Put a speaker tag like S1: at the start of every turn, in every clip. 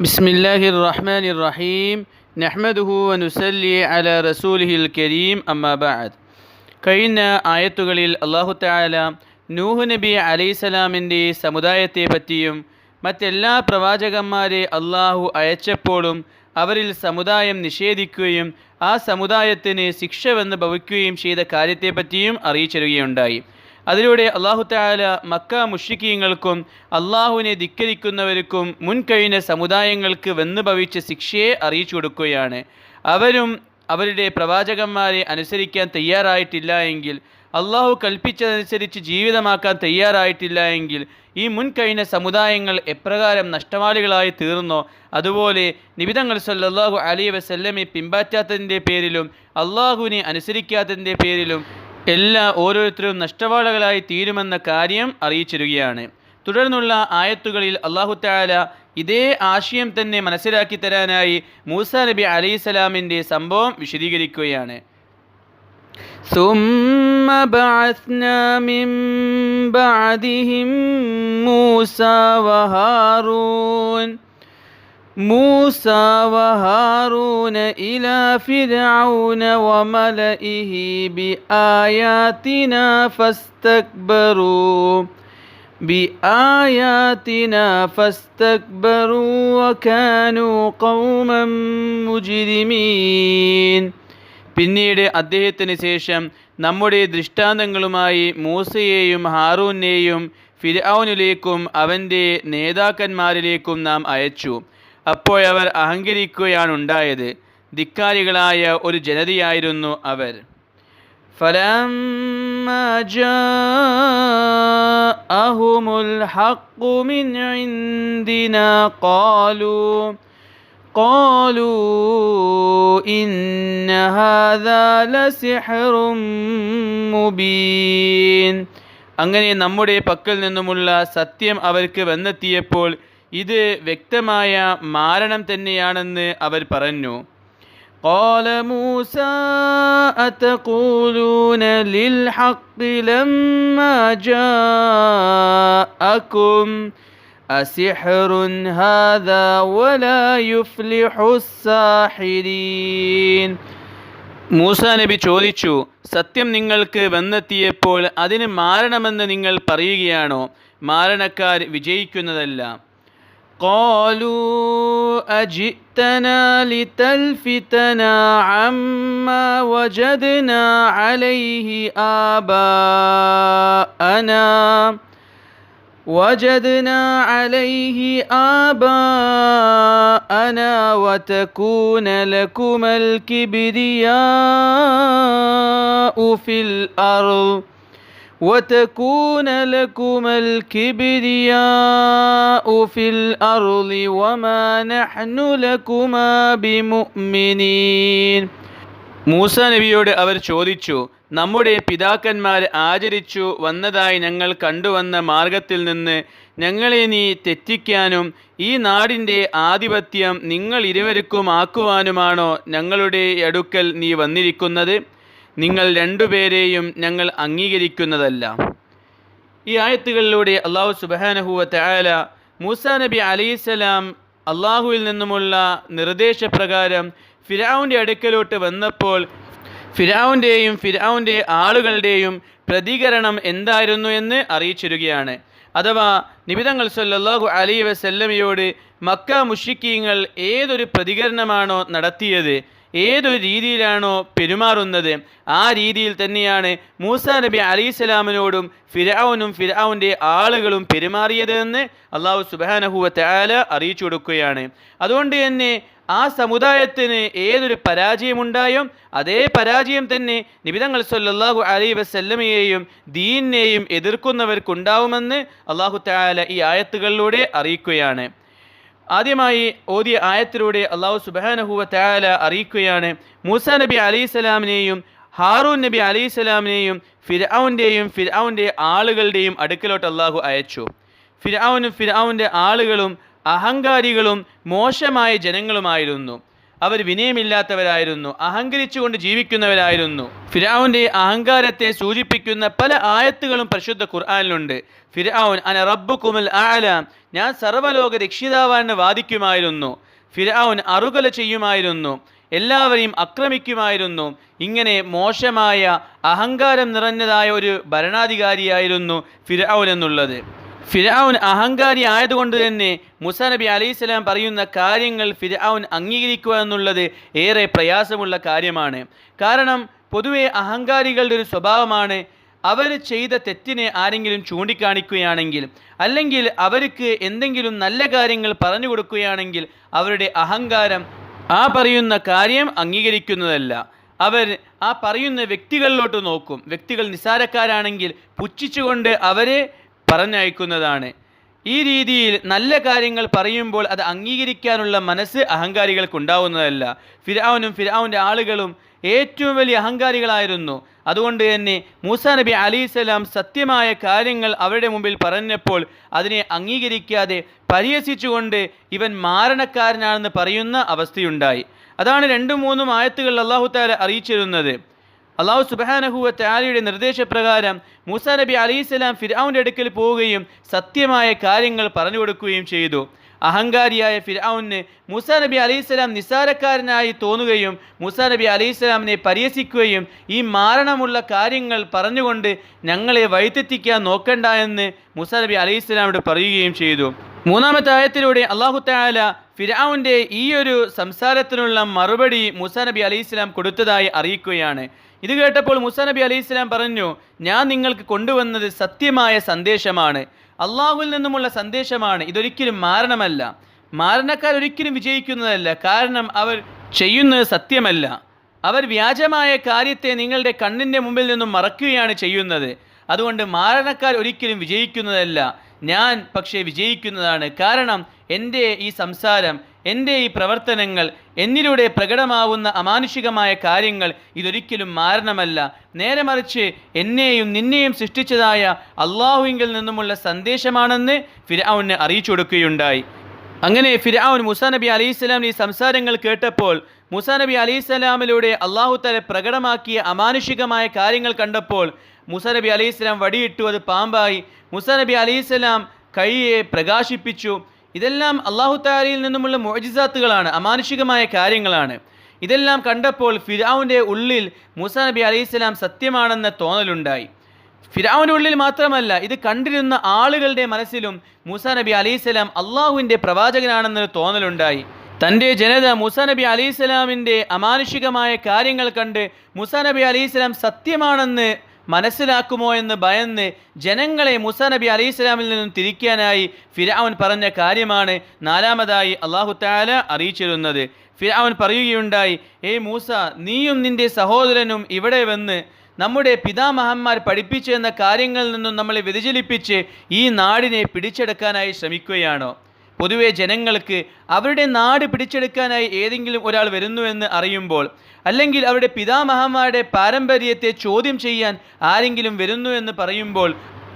S1: بسم الله الرحمن الرحيم نحمده ونسلي على رسوله الكريم أما بعد കഴിഞ്ഞ ആയത്തുകളിൽ അള്ളാഹു താല നൂഹ് നബി അലൈസലാമിൻ്റെ സമുദായത്തെ പറ്റിയും മറ്റെല്ലാ പ്രവാചകന്മാരെ അള്ളാഹു അയച്ചപ്പോഴും അവരിൽ സമുദായം നിഷേധിക്കുകയും ആ സമുദായത്തിന് ശിക്ഷ വന്ന് ഭവിക്കുകയും ചെയ്ത കാര്യത്തെപ്പറ്റിയും അറിയിച്ചിരുകയുണ്ടായി അതിലൂടെ അള്ളാഹു താല മക്ക മുഷിക്കീങ്ങൾക്കും അള്ളാഹുവിനെ ധിക്കരിക്കുന്നവർക്കും മുൻകഴിഞ്ഞ സമുദായങ്ങൾക്ക് വന്നു ഭവിച്ച ശിക്ഷയെ അറിയിച്ചു കൊടുക്കുകയാണ്. അവരും അവരുടെ പ്രവാചകന്മാരെ അനുസരിക്കാൻ തയ്യാറായിട്ടില്ല എങ്കിൽ അള്ളാഹു കൽപ്പിച്ചതനുസരിച്ച് ജീവിതമാക്കാൻ തയ്യാറായിട്ടില്ല എങ്കിൽ ഈ മുൻകഴിഞ്ഞ സമുദായങ്ങൾ എപ്രകാരം നഷ്ടവാളികളായി തീർന്നോ? അതുപോലെ നിബിതങ്ങൾ സല്ലാഹു അലി വസല്ലമെ പിൻപാറ്റാത്തതിന്റെ പേരിലും അള്ളാഹുവിനെ അനുസരിക്കാത്തതിന്റെ പേരിലും എല്ലാ ഓരോരുത്തരും നഷ്ടവാളികളായി തീരുമെന്ന കാര്യം അറിയിച്ചിരുകയാണ് തുടർന്നുള്ള ആയത്തുകളിൽ അള്ളാഹു താല ഇതേ ആശയം തന്നെ മനസ്സിലാക്കി തരാനായി മൂസ നബി അലൈഹിസ്സലാമിൻ്റെ സംഭവം വിശദീകരിക്കുകയാണ് ثم بعثنا من بعدهم موسى وهارون موسى وهارون إلى فرعون وملئه بآياتنا فاستكبروا بآياتنا فاستكبروا وكانوا قوما مجرمين പിന്നീട് അദ്ദേഹത്തിന് ശേഷം നമ്മുടെ ദൃഷ്ടാന്തങ്ങളുമായി മൂസയെയും ഹാറൂനെയും ഫിർഔനിലേക്കും അവൻ്റെ നേതാക്കന്മാരിലേക്കും നാം അയച്ചു അപ്പോഴവർ അഹങ്കരിക്കുകയാണുണ്ടായത് ധിക്കാരികളായ ഒരു ജനതയായിരുന്നു അവർ فلما جاءهم الحق من عندنا قالوا قالوا إن هذا لسحر مبين അങ്ങനെ നമ്മുടെ പക്കൽ നിന്നുമുള്ള സത്യം അവർക്ക് വന്നെത്തിയപ്പോൾ ഇത് വ്യക്തമായ മാരണം തന്നെയാണെന്ന് അവർ പറഞ്ഞു قال موسى أتقولون للحق لما جاءكم أسحر هذا ولا يفلح الساحرين മൂസ നബി ചോദിച്ചു സത്യം നിങ്ങൾക്ക് വന്നെത്തിയപ്പോൾ അതിന് മാരണമെന്ന് നിങ്ങൾ പറയുകയാണോ മാരണക്കാർ വിജയിക്കുന്നതല്ല قالوا أجئتنا لتلفتنا عما وجدنا عليه آباءنا. وجدنا عليه آباءنا وتكون لكما الكبرياء في الأرض. وتكون لكما الكبرياء في الأرض وما نحن لكما بمؤمنين മൂസ നബിയോട് അവർ ചോദിച്ചു നമ്മുടെ പിതാക്കന്മാർ ആചരിച്ചു വന്നതായി ഞങ്ങൾ കണ്ടുവന്ന മാർഗത്തിൽ നിന്ന് ഞങ്ങളെ നീ തെറ്റിക്കാനും ഈ നാടിൻ്റെ ആധിപത്യം നിങ്ങൾ ഇരുവർക്കും ആക്കുവാനുമാണോ ഞങ്ങളുടെ അടുക്കൽ നീ വന്നിരിക്കുന്നത് നിങ്ങൾ രണ്ടുപേരെയും ഞങ്ങൾ അംഗീകരിക്കുന്നതല്ല. ഈ ആയത്തുകളിലൂടെ അള്ളാഹു സുബാനഹുവ തയാല മൂസ നബി അലൈഹിസ്സലാം അള്ളാഹുവിൽ നിന്നുമുള്ള നിർദ്ദേശപ്രകാരം ഫിരാവുന്റെ അടുക്കലോട്ട് വന്നപ്പോൾ ഫിരാവുന്റെയും ഫിരാവുന്റെ ആളുകളുടെയും പ്രതികരണം എന്തായിരുന്നു എന്ന് അറിയിച്ചിരുകയാണ്. അഥവാ നിബിതങ്ങൾ സല്ലാഹു അലൈ വസല്ലമയോട് മക്ക മുഷിക്കീങ്ങൾ ഏതൊരു പ്രതികരണമാണോ നടത്തിയത്? ഏതൊരു രീതിയിലാണോ പെരുമാറുന്നത്? ആ രീതിയിൽ തന്നെയാണ് മൂസ നബി അലൈഹിസ്സലാമിനോടും ഫിരാവുനും ഫിരാവുന്റെ ആളുകളും പെരുമാറിയത് എന്ന് അള്ളാഹു സുബാനഹുവത്തെ ആല അറിയിച്ചു കൊടുക്കുകയാണ്. അതുകൊണ്ട് തന്നെ ആ സമുദായത്തിന് ഏതൊരു പരാജയമുണ്ടായോ അതേ പരാജയം തന്നെ നിബിതങ്ങൾ സല്ലാഹു അലൈ വസല്ലമയെയും ദീനിനെയും എതിർക്കുന്നവർക്കുണ്ടാവുമെന്ന് അള്ളാഹു താല ഈ ആയത്തുകളിലൂടെ അറിയിക്കുകയാണ്. ആദ്യമായി ഓതിയ ആയത്തിലൂടെ അള്ളാഹു സുബാനഹുവ തയാല അറിയിക്കുകയാണ്. മൂസ നബി അലൈഹി സ്വലാമിനെയും ഹാറൂൻ നബി അലൈഹി സ്വലാമിനെയും ഫിർഔന്റെയും ഫിർഔന്റെ ആളുകളുടെയും അടുക്കലോട്ട് അള്ളാഹു അയച്ചു. ഫിർഔനും ഫിർഔന്റെ ആളുകളും അഹങ്കാരികളും മോശമായ ജനങ്ങളുമായിരുന്നു. അവർ വിനയമില്ലാത്തവരായിരുന്നു അഹങ്കരിച്ചുകൊണ്ട് ജീവിക്കുന്നവരായിരുന്നു. ഫിരാവുന്റെ അഹങ്കാരത്തെ സൂചിപ്പിക്കുന്ന പല ആയത്തുകളും പരിശുദ്ധ ഖുർആാനിലുണ്ട്. ഫിരാവുൻ അന റബ്ബു കുമൽ ആല ഞാൻ സർവലോക രക്ഷിതാവാണെന്ന് വാദിക്കുമായിരുന്നു ഫിരാവുൻ അറുകല ചെയ്യുമായിരുന്നു എല്ലാവരെയും ആക്രമിക്കുമായിരുന്നു ഇങ്ങനെ മോശമായ അഹങ്കാരം നിറഞ്ഞതായ ഒരു ഭരണാധികാരിയായിരുന്നു ഫിരാവുൻ എന്നുള്ളത്. ഫിരാവുൻ അഹങ്കാരി ആയതുകൊണ്ട് തന്നെ മുസ നബി അലൈഹിസ്ലാം പറയുന്ന കാര്യങ്ങൾ ഫിരാവുൻ അംഗീകരിക്കുക എന്നുള്ളത് ഏറെ പ്രയാസമുള്ള കാര്യമാണ്. കാരണം പൊതുവെ അഹങ്കാരികളുടെ ഒരു സ്വഭാവമാണ് അവർ ചെയ്ത തെറ്റിനെ ആരെങ്കിലും ചൂണ്ടിക്കാണിക്കുകയാണെങ്കിൽ അല്ലെങ്കിൽ അവർക്ക് എന്തെങ്കിലും നല്ല കാര്യങ്ങൾ പറഞ്ഞു കൊടുക്കുകയാണെങ്കിൽ അവരുടെ അഹങ്കാരം ആ പറയുന്ന കാര്യം അംഗീകരിക്കുന്നതല്ല. അവർ ആ പറയുന്ന വ്യക്തികളിലോട്ട് നോക്കും. വ്യക്തികൾ നിസാരക്കാരാണെങ്കിൽ പുച്ഛിച്ചുകൊണ്ട് അവരെ പറഞ്ഞയക്കുന്നതാണ്. ഈ രീതിയിൽ നല്ല കാര്യങ്ങൾ പറയുമ്പോൾ അത് അംഗീകരിക്കാനുള്ള മനസ്സ് അഹങ്കാരികൾക്ക് ഉണ്ടാവുന്നതല്ല. ഫിരാവുനും ഫിരാവുന്റെ ആളുകളും ഏറ്റവും വലിയ അഹങ്കാരികളായിരുന്നു. അതുകൊണ്ട് തന്നെ മൂസ നബി അലിസ്ലാം സത്യമായ കാര്യങ്ങൾ അവരുടെ മുമ്പിൽ പറഞ്ഞപ്പോൾ അതിനെ അംഗീകരിക്കാതെ പരിഹസിച്ചുകൊണ്ട് ഇവൻ മാരണക്കാരനാണെന്ന് പറയുന്ന അവസ്ഥയുണ്ടായി. അതാണ് രണ്ടും മൂന്നും ആയത്തുകൾ അള്ളാഹു താല അറിയിച്ചിരുന്നത്. അള്ളാഹു സുബാനഹുവ താലയുടെ നിർദ്ദേശപ്രകാരം മൂസ നബി അലിസ്ലാം ഫിർഔന്റെ അടുക്കൽ പോവുകയും സത്യമായ കാര്യങ്ങൾ പറഞ്ഞു കൊടുക്കുകയും ചെയ്തു. അഹങ്കാരിയായ ഫിർഔന് മൂസ നബി അലിസ്ലാം നിസ്സാരക്കാരനായി തോന്നുകയും മൂസ നബി അലിസ്ലാമിനെ പരിഹസിക്കുകയും ഈ മാരണമുള്ള കാര്യങ്ങൾ പറഞ്ഞുകൊണ്ട് ഞങ്ങളെ വൈത്തെത്തിക്കാൻ നോക്കണ്ട എന്ന് മൂസ നബി അലിസ്ലാമോട് പറയുകയും ചെയ്തു. മൂന്നാമത്തെ ആയത്തിലൂടെ അള്ളാഹു താല ഫിരാവിന്റെ ഈ ഒരു സംസാരത്തിനുള്ള മറുപടി മൂസ നബി അലി ഇസ്ലാം കൊടുത്തതായി അറിയിക്കുകയാണ്. ഇത് കേട്ടപ്പോൾ മുസാ നബി അലൈഹി സ്വലാം പറഞ്ഞു ഞാൻ നിങ്ങൾക്ക് കൊണ്ടുവന്നത് സത്യമായ സന്ദേശമാണ്. അള്ളാഹുവിൽ നിന്നുമുള്ള സന്ദേശമാണ്. ഇതൊരിക്കലും മാരണമല്ല. മാരണക്കാർ ഒരിക്കലും വിജയിക്കുന്നതല്ല. കാരണം അവർ ചെയ്യുന്നത് സത്യമല്ല. അവർ വ്യാജമായ കാര്യത്തെ നിങ്ങളുടെ കണ്ണിന്റെ മുമ്പിൽ നിന്നും മറക്കുകയാണ് ചെയ്യുന്നത്. അതുകൊണ്ട് മാരണക്കാർ ഒരിക്കലും വിജയിക്കുന്നതല്ല. ഞാൻ പക്ഷേ വിജയിക്കുന്നതാണ്. കാരണം എന്റെ ഈ സംസാരം എന്റെ ഈ പ്രവർത്തനങ്ങൾ എന്നിലൂടെ പ്രകടമാവുന്ന അമാനുഷികമായ കാര്യങ്ങൾ ഇതൊരിക്കലും മാരണമല്ല. നേരെ മറിച്ച് എന്നെയും നിന്നെയും സൃഷ്ടിച്ചതായ അള്ളാഹുവിങ്കിൽ നിന്നുമുള്ള സന്ദേശമാണെന്ന് ഫിരാവുന് അറിയിച്ചു കൊടുക്കുകയുണ്ടായി. അങ്ങനെ ഫിരാവുൻ മുസാ നബി അലൈഹി ഈ സംസാരങ്ങൾ കേട്ടപ്പോൾ മുസാ നബി അലൈഹി സ്വലാമിലൂടെ അള്ളാഹു തല പ്രകടമാക്കിയ അമാനുഷികമായ കാര്യങ്ങൾ കണ്ടപ്പോൾ മുസാ നബി അലൈഹി സ്വലാം വടിയിട്ടു അത് പാമ്പായി. മുസാ നബി അലൈഹി സ്വലാം കൈയെ പ്രകാശിപ്പിച്ചു. ഇതെല്ലാം അള്ളാഹു താലയിൽ നിന്നുമുള്ള മോജിസാത്തുകളാണ് അമാനുഷികമായ കാര്യങ്ങളാണ്. ഇതെല്ലാം കണ്ടപ്പോൾ ഫിരാവുന്റെ ഉള്ളിൽ മൂസ നബി അലൈഹി സ്വലാം സത്യമാണെന്ന തോന്നലുണ്ടായി. ഫിരാവിന്റെ ഉള്ളിൽ മാത്രമല്ല ഇത് കണ്ടിരുന്ന ആളുകളുടെ മനസ്സിലും മൂസ നബി അലൈഹി സ്വലാം അള്ളാഹുവിന്റെ പ്രവാചകനാണെന്നൊരു തോന്നലുണ്ടായി. തന്റെ ജനത മൂസ നബി അലൈഹി സ്വലാമിന്റെ അമാനുഷികമായ കാര്യങ്ങൾ കണ്ട് മൂസ നബി അലൈഹി സ്വലാം സത്യമാണെന്ന് മനസ്സിലാക്കുമോ എന്ന് ഭയന്ന് ജനങ്ങളെ മുസ നബി അലൈഹി സ്വലാമിൽ നിന്നും തിരിക്കാനായി ഫിരാവൻ പറഞ്ഞ കാര്യമാണ് നാലാമതായി അള്ളാഹു താല അറിയിച്ചിരുന്നത്. ഫിരാവൻ പറയുകയുണ്ടായി ഏ മൂസ നീയും നിന്റെ സഹോദരനും ഇവിടെ വന്ന് നമ്മുടെ പിതാമഹന്മാർ പഠിപ്പിച്ചു എന്ന കാര്യങ്ങളിൽ നിന്നും നമ്മളെ വ്യതിചലിപ്പിച്ച് ഈ നാടിനെ പിടിച്ചെടുക്കാനായി ശ്രമിക്കുകയാണോ? പൊതുവെ ജനങ്ങൾക്ക് അവരുടെ നാട് പിടിച്ചെടുക്കാനായി ഏതെങ്കിലും ഒരാൾ വരുന്നുവെന്ന് അറിയുമ്പോൾ അല്ലെങ്കിൽ അവരുടെ പിതാമഹന്മാരുടെ പാരമ്പര്യത്തെ ചോദ്യം ചെയ്യാൻ ആരെങ്കിലും വരുന്നുവെന്ന് പറയുമ്പോൾ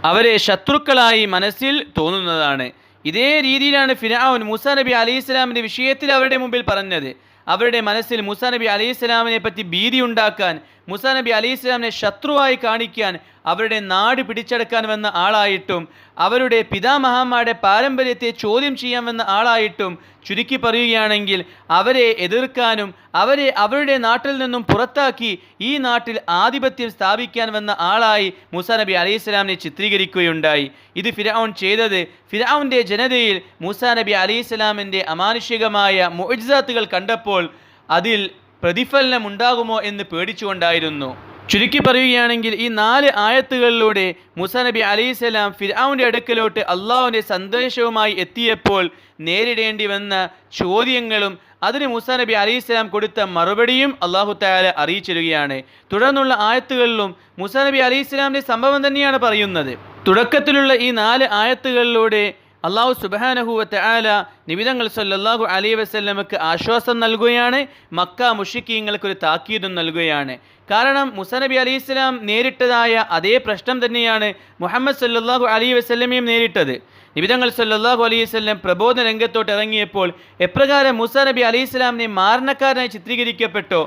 S1: അവരെ ശത്രുക്കളായി മനസ്സിൽ തോന്നുന്നതാണ്. ഇതേ രീതിയിലാണ് ഫിരാവുൻ മൂസ നബി അലൈഹി ഇസ്ലാമിന്റെ വിഷയത്തിൽ അവരുടെ മുമ്പിൽ പറഞ്ഞത്. അവരുടെ മനസ്സിൽ മൂസ നബി അലൈഹി ഇസ്ലാമിനെ പറ്റി ഭീതി ഉണ്ടാക്കാൻ മുസ നബി അലി ഇസ്ലാമിനെ ശത്രുവായി കാണിക്കാൻ അവരുടെ നാട് പിടിച്ചെടുക്കാൻ വന്ന ആളായിട്ടും അവരുടെ പിതാമഹന്മാരുടെ പാരമ്പര്യത്തെ ചോദ്യം ചെയ്യാൻ വന്ന ആളായിട്ടും ചുരുക്കി പറയുകയാണെങ്കിൽ അവരെ എതിർക്കാനും അവരെ അവരുടെ നാട്ടിൽ നിന്നും പുറത്താക്കി ഈ നാട്ടിൽ ആധിപത്യം സ്ഥാപിക്കാൻ വന്ന ആളായി മുസ നബി അലൈഹി സ്വലാമിനെ ചിത്രീകരിക്കുകയുണ്ടായി. ഇത് ഫിരാവുൻ ചെയ്തത് ഫിരാവുന്റെ ജനതയിൽ മൂസ നബി അലൈഹി സ്വലാമിന്റെ അമാനുഷികമായ മുഅ്ജിസാത്തുകൾ കണ്ടപ്പോൾ അതിൽ പ്രതിഫലനം ഉണ്ടാകുമോ എന്ന് പേടിച്ചുകൊണ്ടായിരുന്നു. ചുരുക്കി പറയുകയാണെങ്കിൽ ഈ നാല് ആയത്തുകളിലൂടെ മുസ നബി അലൈഹിസ്സലാം ഫിർആാവിന്റെ അടുക്കലോട്ട് അള്ളാഹുവിന്റെ സന്ദേശവുമായി എത്തിയപ്പോൾ നേരിടേണ്ടി വന്ന ചോദ്യങ്ങളും അതിന് മുസ നബി അലൈഹിസ്സലാം കൊടുത്ത മറുപടിയും അള്ളാഹു താല അറിയിച്ചിരുകയാണ് തുടർന്നുള്ള ആയത്തുകളിലും മുസ നബി അലൈഹിസ്സലാമിന്റെ സംഭവം തന്നെയാണ് പറയുന്നത്. തുടക്കത്തിലുള്ള ഈ നാല് ആയത്തുകളിലൂടെ അള്ളാഹു സുബാനഹുവത്തെ ആല നിബിതങ്ങൾ സല്ലാഹു അലൈഹി വസല്ലമക്ക് ആശ്വാസം നൽകുകയാണ്. മക്ക മുഷിക്കീങ്ങൾക്ക് ഒരു താക്കീതും നൽകുകയാണ്. കാരണം മുസനബി അലി ഇസ്ലാം നേരിട്ടതായ അതേ പ്രശ്നം തന്നെയാണ് മുഹമ്മദ് സല്ലാഹു അലൈഹി വസല്ലമയും നേരിട്ടത്. നിബിതങ്ങൾ സല്ലാഹു അലൈഹി വസല്ലം പ്രബോധന രംഗത്തോട്ട് ഇറങ്ങിയപ്പോൾ എപ്രകാരം മുസ നബി ഇസ്ലാമിനെ മാരണക്കാരനായി ചിത്രീകരിക്കപ്പെട്ടോ?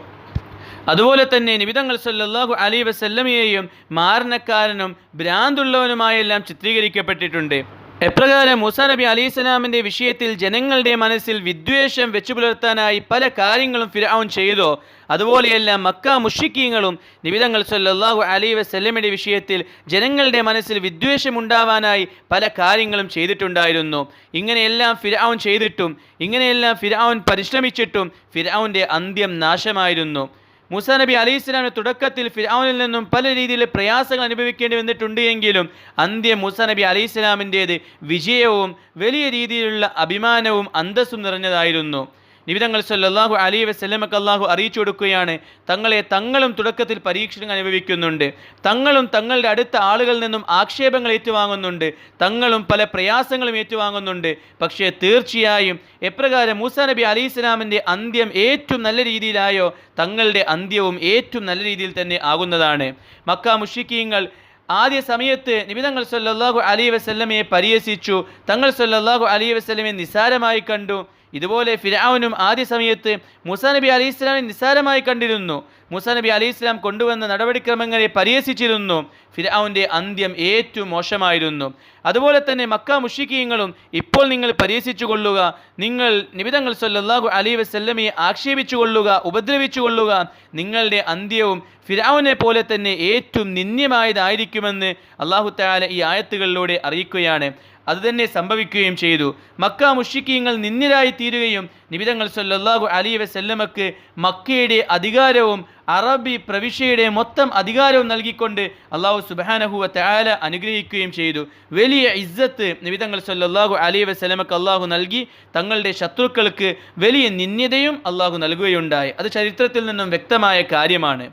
S1: അതുപോലെ തന്നെ നിബിതങ്ങൾ സല്ലാഹു അലൈഹി വസല്ലമയെയും മാരണക്കാരനും ഭ്രാന്തുള്ളവനുമായെല്ലാം ചിത്രീകരിക്കപ്പെട്ടിട്ടുണ്ട്. എപ്രകാരം മൂസാ നബി അലി ഇസ്ലാമിന്റെ വിഷയത്തിൽ ജനങ്ങളുടെ മനസ്സിൽ വിദ്വേഷം വെച്ചു പുലർത്താനായി പല കാര്യങ്ങളും ഫിർഔൻ ചെയ്തോ. അതുപോലെയെല്ലാം മക്ക മുഷിക്കീങ്ങളും നിബിതങ്ങൾ സല്ലാഹു അലി വസല്ലമയുടെ വിഷയത്തിൽ ജനങ്ങളുടെ മനസ്സിൽ വിദ്വേഷമുണ്ടാവാനായി പല കാര്യങ്ങളും ചെയ്തിട്ടുണ്ടായിരുന്നു. ഇങ്ങനെയെല്ലാം ഫിർഔൻ ചെയ്തിട്ടും ഇങ്ങനെയെല്ലാം ഫിർഔൻ പരിശ്രമിച്ചിട്ടും ഫിരൗന്റെ അന്ത്യം നാശമായിരുന്നു. മൂസ നബി അലി ഇസ്ലാമിന് തുടക്കത്തിൽ ഫിറൌനിൽ നിന്നും പല രീതിയിൽ പ്രയാസങ്ങൾ അനുഭവിക്കേണ്ടി വന്നിട്ടുണ്ട് എങ്കിലും അന്ത്യം മൂസ നബി അലി സ്വലാമിന്റേത് വിജയവും വലിയ രീതിയിലുള്ള അഭിമാനവും അന്തസ്സും നിറഞ്ഞതായിരുന്നു. നിബിതങ്ങൾ സല്ലാഹു അലി വസല്ലമക്ക് അള്ളാഹു അറിയിച്ചു കൊടുക്കുകയാണ്. തങ്ങളെ തങ്ങളും തുടക്കത്തിൽ പരീക്ഷണം അനുഭവിക്കുന്നുണ്ട്. തങ്ങളും തങ്ങളുടെ അടുത്ത ആളുകളിൽ നിന്നും ആക്ഷേപങ്ങൾ ഏറ്റുവാങ്ങുന്നുണ്ട്. തങ്ങളും പല പ്രയാസങ്ങളും ഏറ്റുവാങ്ങുന്നുണ്ട്. പക്ഷേ തീർച്ചയായും എപ്രകാരം മൂസ നബി അലി ഇസ്ലാമിന്റെ അന്ത്യം ഏറ്റവും നല്ല രീതിയിലായോ തങ്ങളുടെ അന്ത്യവും ഏറ്റവും നല്ല രീതിയിൽ തന്നെ ആകുന്നതാണ്. മക്ക മുഷിക്കീങ്ങൾ ആദ്യ സമയത്ത് നിബിതങ്ങൾ സല്ലാഹു അലി വസല്ലമയെ പരിഹസിച്ചു. തങ്ങൾ സല്ലാഹു അലി വസല്ലമയെ നിസാരമായി കണ്ടു. ഇതുപോലെ ഫിരാവുനും ആദ്യ സമയത്ത് മുസാനബി നബി അലി ഇസ്ലാമിനെ നിസ്സാരമായി കണ്ടിരുന്നു. മുസാനബി നബി അലി ഇസ്ലാം കൊണ്ടുവന്ന നടപടിക്രമങ്ങളെ പരിഹസിച്ചിരുന്നു. ഫിരാവുന്റെ അന്ത്യം ഏറ്റവും മോശമായിരുന്നു. അതുപോലെ തന്നെ മക്ക മുഷിക്കീങ്ങളും ഇപ്പോൾ നിങ്ങൾ പരിഹസിച്ചു കൊള്ളുക നിങ്ങൾ നിബിതങ്ങൾ സല്ലല്ലാഹു അലി വസ്ല്ലമയെ ആക്ഷേപിച്ചു കൊള്ളുക ഉപദ്രവിച്ചു കൊള്ളുക നിങ്ങളുടെ അന്ത്യവും ഫിരാവിനെ പോലെ തന്നെ ഏറ്റവും നിന്ദ്യമായതായിരിക്കുമെന്ന് അള്ളാഹു താല ഈ ആയത്തുകളിലൂടെ അറിയിക്കുകയാണ്. അതുതന്നെ സംഭവിക്കുകയും ചെയ്തു. മക്ക മുഷിക്കീങ്ങൾ നിന്നിരായി തീരുകയും നിബിതങ്ങൾ സല്ലാഹു അലൈഹി വസല്ലമക്ക് മക്കയുടെ അധികാരവും അറബി പ്രവിശ്യയുടെ മൊത്തം അധികാരവും നൽകിക്കൊണ്ട് അള്ളാഹു സുബാനഹുവ തആല അനുഗ്രഹിക്കുകയും ചെയ്തു. വലിയ ഇസ്സത്ത് നിബിതങ്ങൾ സല്ലാഹു അലൈഹി വസ്ലമക്ക് അള്ളാഹു നൽകി. തങ്ങളുടെ ശത്രുക്കൾക്ക് വലിയ നിന്യതയും അള്ളാഹു നൽകുകയുണ്ടായി. അത് ചരിത്രത്തിൽ നിന്നും വ്യക്തമായ കാര്യമാണ്.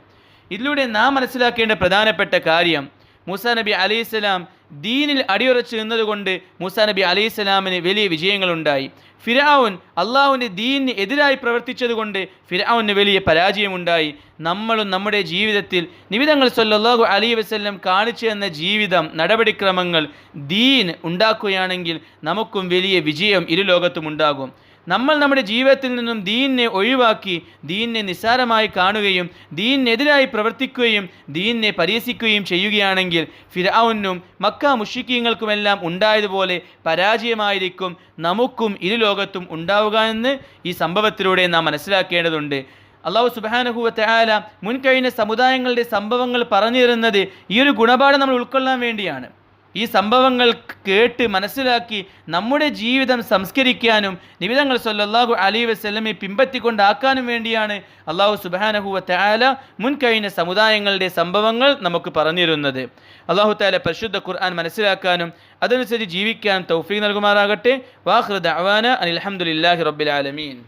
S1: ഇതിലൂടെ നാം മനസ്സിലാക്കേണ്ട പ്രധാനപ്പെട്ട കാര്യം മൂസ നബി അലൈഹിസ്സലാം ദീനിൽ അടിയുറച്ച് നിന്നതുകൊണ്ട് മൂസ നബി അലൈഹിസ്സലാമിന് വലിയ വിജയങ്ങളുണ്ടായി. ഫിരാവുൻ അള്ളാഹുവിന്റെ ദീനിന് എതിരായി പ്രവർത്തിച്ചതുകൊണ്ട് ഫിരാവുന് വലിയ പരാജയമുണ്ടായി. നമ്മളും നമ്മുടെ ജീവിതത്തിൽ നിമിതങ്ങൾ സല്ലല്ലാഹു അലൈഹി വസ്ല്ലം കാണിച്ചു തന്ന ജീവിതം നടപടിക്രമങ്ങൾ ദീൻ ഉണ്ടാക്കുകയാണെങ്കിൽ നമുക്കും വലിയ വിജയം ഇരു ലോകത്തും ഉണ്ടാകും നമ്മൾ നമ്മുടെ ജീവിതത്തിൽ നിന്നും ദീനിനെ ഒഴിവാക്കി ദീനിനെ നിസ്സാരമായി കാണുകയും ദീനിനെതിരായി പ്രവർത്തിക്കുകയും ദീനിനെ പരിഹസിക്കുകയും ചെയ്യുകയാണെങ്കിൽ ഫിരാവുനും മക്ക മുഷിക്കീങ്ങൾക്കുമെല്ലാം ഉണ്ടായതുപോലെ പരാജയമായിരിക്കും നമുക്കും ഇരു ലോകത്തും ഉണ്ടാവുക എന്ന് ഈ സംഭവത്തിലൂടെ നാം മനസ്സിലാക്കേണ്ടതുണ്ട്. അള്ളാഹു സുബാനഹുവത്തെ ആല മുൻകഴിഞ്ഞ സമുദായങ്ങളുടെ സംഭവങ്ങൾ പറഞ്ഞു തരുന്നത് ഈ ഒരു ഗുണപാഠം നമ്മൾ ഉൾക്കൊള്ളാൻ വേണ്ടിയാണ്. ഈ സംഭവങ്ങൾ കേട്ട് മനസ്സിലാക്കി നമ്മുടെ ജീവിതം സംസ്കരിക്കാനും നിബിതങ്ങൾ സല്ലല്ലാഹു അലി വസ്ലമെ പിമ്പത്തിക്കൊണ്ടാക്കാനും വേണ്ടിയാണ് അള്ളാഹു സുബാനഹുവ തആല മുൻകഴിഞ്ഞ സമുദായങ്ങളുടെ സംഭവങ്ങൾ നമുക്ക് പറഞ്ഞിരുന്നത്. അള്ളാഹു താല പരിശുദ്ധ ഖുർആൻ മനസ്സിലാക്കാനും അതനുസരിച്ച് ജീവിക്കാൻ തൗഫീഖ് നൽകുമാറാകട്ടെ. വാഹൃദ് അവാന അനിൽഹമുല്ലാഹി റബ്ബിൽ ആലമീൻ.